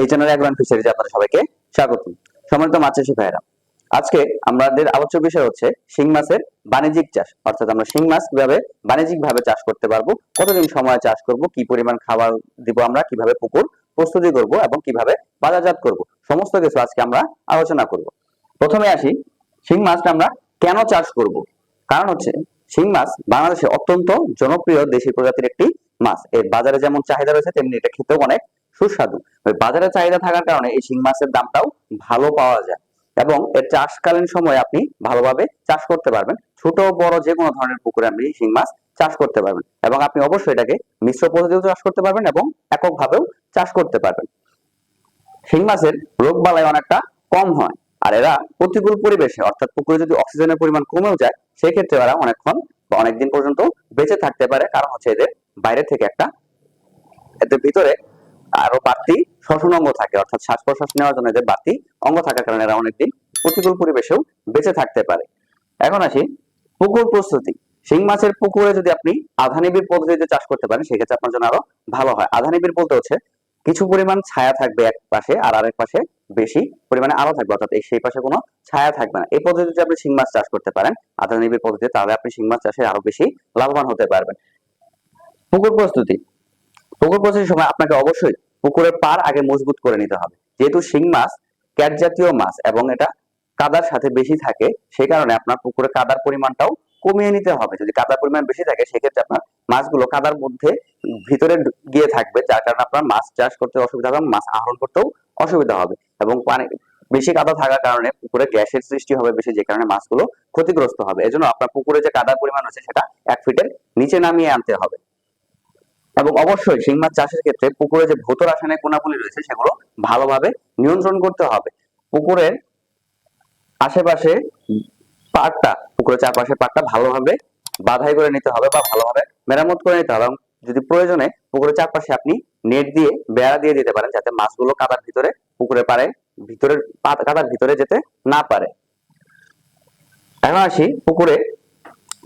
এই চ্যানেলে ফিশারিজ আপনাদের সবাইকে স্বাগত সম্মানিত ভাইরা আজকে আমাদের আলোচ্য বিষয় হচ্ছে শিং মাছের বাণিজ্যিক চাষ, অর্থাৎ আমরা শিং মাছ কীভাবে বাণিজ্যিক ভাবে চাষ করতে পারব, কতদিন সময় চাষ করব, কি পরিমাণ খাবার দিব আমরা, কীভাবে পুকুর প্রস্তুতি করব এবং কীভাবে বাজারজাত করব, সমস্ত কিছু আজকে আমরা আলোচনা করব। প্রথমে আসি, শিং মাছটা আমরা কেন চাষ করব? কারণ হচ্ছে শিং মাছ বাংলাদেশে অত্যন্ত জনপ্রিয় দেশি প্রজাতির একটি মাছ। এর বাজারে যেমন চাহিদা রয়েছে, তেমনি এটা খেতেও অনেক সুস্বাদু। বাজারে চাহিদা থাকার কারণে এই শিং মাছের দামটাও ভালো পাওয়া যায় এবং এর চাষকালীন সময় আপনি ভালোভাবে চাষ করতে পারবেন। ছোট, বড় যে কোনো ধরনের পুকুরে আপনি শিং মাছ চাষ করতে পারবেন এবং আপনি অবশ্যই এটাকে মিশ্র পদ্ধতিতেও চাষ করতে পারবেন এবং এককভাবেও চাষ করতে পারবেন। শিং মাছের রোগ বালাই অনেকটা কম হয় আর এরা প্রতিকূল পরিবেশে, অর্থাৎ পুকুরে যদি অক্সিজেনের পরিমাণ কমেও যায়, সেক্ষেত্রে এরা অনেকক্ষণ বা অনেকদিন পর্যন্ত বেঁচে থাকতে পারে। কারণ হচ্ছে এদের বাইরে থেকে একটা, এদের ভিতরে বাড়তি শ্বসন অঙ্গ থাকে, অর্থাৎ শ্বাস প্রশ্বাস নেওয়ার জন্য এদের বাড়তি অঙ্গ থাকার কারণে এরা অনেকদিন প্রতিকূল পরিবেশেও বেঁচে থাকতে পারে। এখন আসি পুকুর প্রস্তুতি। শিং মাছের পুকুরে যদি আপনি আধানিবির পদ্ধতিতে চাষ করতে পারেন, সেক্ষেত্রে আপনার জন্য আরও ভালো হয়। আধানিবির বলতে হচ্ছে কিছু পরিমাণ ছায়া থাকবে এক পাশে আর আরেক পাশে বেশি পরিমাণে আলো থাকবে, অর্থাৎ সেই পাশে কোনো ছায়া থাকবে না। এই পদ্ধতিতে আপনি শিং মাছ চাষ করতে পারেন আধা আধানিবির পদ্ধতিতে, তাহলে আপনি শিং মাছ চাষে আরও বেশি লাভবান হতে পারবেন। পুকুর প্রস্তুতি। পুকুর প্রস্তুতির সময় আপনাকে অবশ্যই পুকুরের পার আগে মজবুত করে নিতে হবে। যেহেতু শিং মাছ, ক্যাট জাতীয় মাছ এবং এটা কাদার সাথে বেশি থাকে, সেই কারণে আপনার পুকুরে কাদার পরিমাণটাও কমিয়ে নিতে হবে। যদি কাদার পরিমাণ বেশি থাকে, সেক্ষেত্রে আপনার মাছগুলো কাদার মধ্যে ভিতরে গিয়ে থাকবে, যার কারণে আপনার মাছ চাষ করতে অসুবিধা হবে, মাছ আহরণ করতেও অসুবিধা হবে এবং পানি, বেশি কাদা থাকার কারণে পুকুরে গ্যাসের সৃষ্টি হবে বেশি, যে কারণে মাছগুলো ক্ষতিগ্রস্ত হবে। এজন্য আপনার পুকুরে যে কাদার পরিমাণ আছে, সেটা এক ফিটের নিচে নামিয়ে আনতে হবে। এবং অবশ্যই শিং মাছ চাষের ক্ষেত্রে পুকুরে যে ভৌত রাসায়নিক গুণাবলী রয়েছে, সেগুলো ভালোভাবে নিয়ন্ত্রণ করতে হবে। পুকুরের আশেপাশে পাড়টা পুকুরের চারপাশে পাড়টা ভালোভাবে বাধাই করে নিতে হবে বা ভালোভাবে মেরামত করে নিতে হবে এবং যদি প্রয়োজনে পুকুরের চারপাশে আপনি নেট দিয়ে, বেড়া দিয়ে দিতে পারেন, যাতে মাছগুলো কাদার ভিতরে পুকুরে পারে ভিতরে কাদার ভিতরে যেতে না পারে। এখন আসি পুকুরে।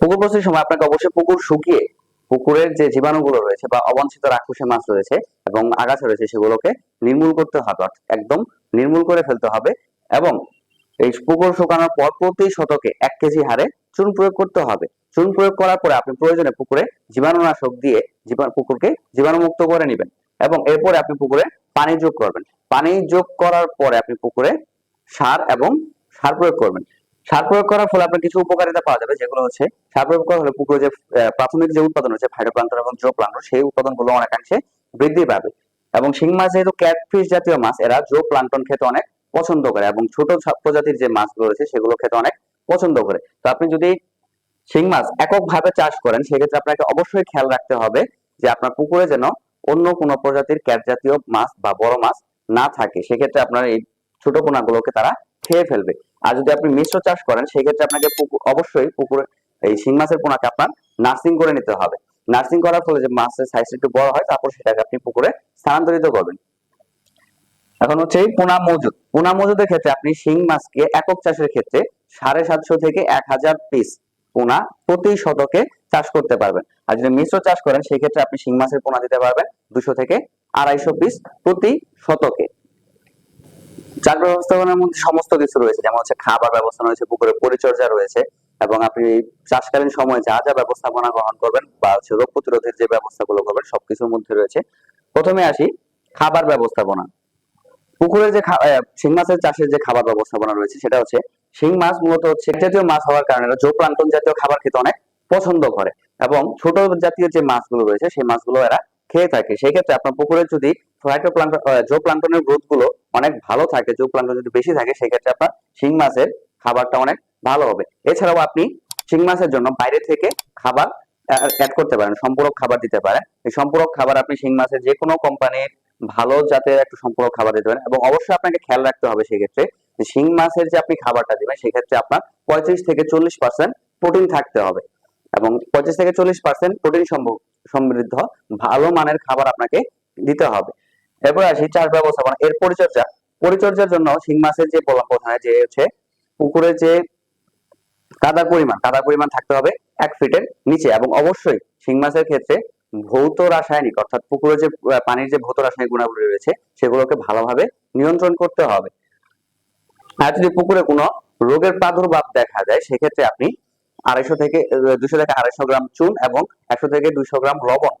পুকুর প্রস্তুতির সময় আপনাকে অবশ্যই পুকুর শুকিয়ে পুকুরের যে জীবাণুগুলো রয়েছে বা অবাঞ্ছিত রাক্ষসে মাছ রয়েছে এবং আগাছা রয়েছে, সেগুলোকে নির্মূল করতে হবে একদম নির্মূল করে ফেলতে হবে এবং এই পুকুর শুকানোর পর প্রতি শতকে এক কেজি হারে চুন প্রয়োগ করতে হবে। চুন প্রয়োগ করার পরে আপনি প্রয়োজনে পুকুরে জীবাণুনাশক দিয়ে জীবাণু পুকুরকে জীবাণুমুক্ত করে নেবেন এবং এরপরে আপনি পুকুরে পানি যোগ করবেন। পানি যোগ করার পরে আপনি পুকুরে সার এবং সার প্রয়োগ করবেন। সার প্রয়োগ করার ফলে আপনার কিছু উপকারিতা পাওয়া যাবে, যেগুলো হচ্ছে সার প্রয়োগ করা হলে পুকুরে যে প্রাথমিক যে উৎপাদন হচ্ছে ফাইটোপ্লাঙ্কটন এবং জো প্লাঙ্কটন সেই উৎপাদনগুলো অনেকাংশে বৃদ্ধি পাবে। এবং শিং মাছ যেহেতু ক্যাটফিশ জাতীয় মাছ, এরা জো প্লাঙ্কটন খেতে অনেক পছন্দ করে এবং ছোট প্রজাতির যে মাছগুলো রয়েছে, সেগুলো খেতে অনেক পছন্দ করে। তো আপনি যদি শিং মাছ এককভাবে চাষ করেন, সেক্ষেত্রে আপনাকে অবশ্যই খেয়াল রাখতে হবে যে আপনার পুকুরে যেন অন্য কোনো প্রজাতির ক্যাট জাতীয় মাছ বা বড় মাছ না থাকে। সেক্ষেত্রে আপনার এই ছোট পোনাগুলোকে তারা খেয়ে ফেলবে। আর যদি আপনি মিশ্র চাষ করেন, সেক্ষেত্রে আপনাকে পুকুর, অবশ্যই পুকুরে এই শিং মাছের পোনাকে আপনার নার্সিং করে নিতে হবে। নার্সিং করার ফলে যে মাছের সাইজ একটু বড় হয়, তারপর সেটাকে আপনি পুকুরে স্থানান্তরিত করবেন। এখন হচ্ছে এই পোনা মজুদ। পোনা মজুদের ক্ষেত্রে আপনি শিং মাছকে একক চাষের ক্ষেত্রে সাড়ে সাতশো থেকে এক হাজার পিস পোনা প্রতি শতকে চাষ করতে পারবেন। আর যদি মিশ্র চাষ করেন সেই ক্ষেত্রে আপনি শিং মাছের পোনা দিতে পারবেন দুশো থেকে আড়াইশো পিস প্রতি শতকে। চাষ ব্যবস্থাপনার মধ্যে সমস্ত কিছু রয়েছে, যেমন হচ্ছে খাবার ব্যবস্থা রয়েছে পুকুরের পরিচর্যা রয়েছে, এবং আপনি চাষকালীন সময়ে যা যা ব্যবস্থাপনা গ্রহণ করবেন বা হচ্ছে রোগ প্রতিরোধের যে ব্যবস্থাগুলো করবেন, সবকিছুর মধ্যে রয়েছে। প্রথমে আসি খাবার ব্যবস্থাপনা। পুকুরের যে শিং মাছের চাষের যে খাবার ব্যবস্থাপনা রয়েছে, সেটা হচ্ছে শিং মাছ মূলত হচ্ছে জাতীয় মাছ হওয়ার কারণে জো প্লাঙ্কটন জাতীয় খাবার খেতে অনেক পছন্দ করে, এবং ছোট জাতীয় যে মাছগুলো রয়েছে, সেই মাছগুলো এরা খেয়ে থাকে, সেই ক্ষেত্রে আপনার পুকুরে যদি ফাইটোপ্লাঙ্কটন জো প্লাঙ্কটনের গ্রোথগুলো অনেক ভালো থাকে জো প্লাঙ্কটন যদি বেশি থাকে সেক্ষেত্রে আপনার শিং মাছের খাবারটা অনেক ভালো হবে। এছাড়াও আপনি শিং মাছের জন্য বাইরে থেকে খাবার অ্যাড করতে পারেন, সম্পূরক খাবার দিতে পারেন। এই সম্পূরক খাবার আপনি শিং মাছের যে কোনো কোম্পানির ভালো জাতের একটা সম্পূরক খাবার দিতে পারেন এবং অবশ্যই আপনাকে খেয়াল রাখতে হবে সেক্ষেত্রে শিং মাছের যে আপনি খাবারটা দিবেন সেক্ষেত্রে আপনার পঁয়ত্রিশ থেকে চল্লিশ পার্সেন্ট প্রোটিন থাকতে হবে। এবং পঁচিশ থেকে চল্লিশ পার্সেন্ট প্রোটিন সমৃদ্ধ, ভালো মানের খাবার আপনাকে দিতে হবে। এরপর আসি চাষ ব্যবস্থাপনা। এর পরিচর্যা। পরিচর্যার জন্য শিং মাছের যে প্রথমে যে হচ্ছে পুকুরে যে কাদার পরিমাণ কাদার পরিমাণ থাকতে হবে এক ফিটের নিচে এবং অবশ্যই শিং মাছের ক্ষেত্রে ভৌত রাসায়নিক অর্থাৎ পুকুরে যে পানির যে ভৌত রাসায়নিক গুণাবলী রয়েছে, সেগুলোকে ভালোভাবে নিয়ন্ত্রণ করতে হবে। আর যদি পুকুরে কোনো রোগের প্রাদুর্ভাব দেখা যায়, সেক্ষেত্রে আপনি আড়াইশো থেকে দুশো থেকে আড়াইশো গ্রাম চুন এবং একশো থেকে দুইশো গ্রাম লবণ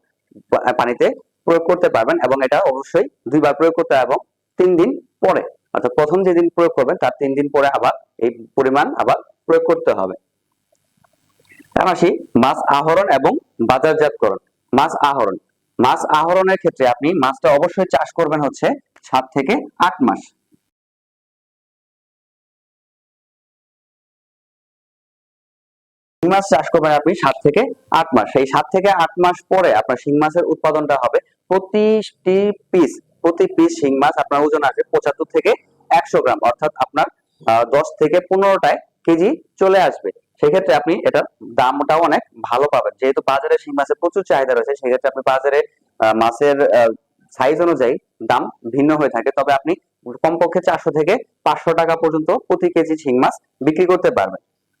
পানিতে প্রয়োগ করতে পারবেন এবং এটা অবশ্যই দুইবার প্রয়োগ করতে হবে এবং তিন দিন পরে, অর্থাৎ প্রথম যেদিন প্রয়োগ করবেন তার তিন দিন পরে আবার এই পরিমাণ আবার প্রয়োগ করতে হবে। আসি মাছ আহরণ এবং বাজারজাতকরণ। মাছ আহরণ। মাছ আহরণের ক্ষেত্রে আপনি মাছটা অবশ্যই চাষ করবেন হচ্ছে সাত থেকে আট মাস। শিং মাছ চাষ করবেন আপনি সাত থেকে আট মাস। সেই সাত থেকে আট মাস পরে আপনার শিং মাছের উৎপাদনটা হবে প্রতিটি পিস। প্রতি পিস শিং মাছ আপনার ওজন আসবে পঁচাত্তর থেকে একশো গ্রাম। অর্থাৎ আপনার দশ থেকে পনেরোটায় কেজি চলে আসবে। সেক্ষেত্রে আপনি এটা দামটাও অনেক ভালো পাবেন। যেহেতু বাজারে শিং মাছের প্রচুর চাহিদা রয়েছে, সেক্ষেত্রে আপনি বাজারে মাছের সাইজ অনুযায়ী দাম ভিন্ন হয়ে থাকে। তবে আপনি কমপক্ষে চারশো থেকে পাঁচশো টাকা পর্যন্ত প্রতি কেজি শিং মাছ বিক্রি করতে পারবেন।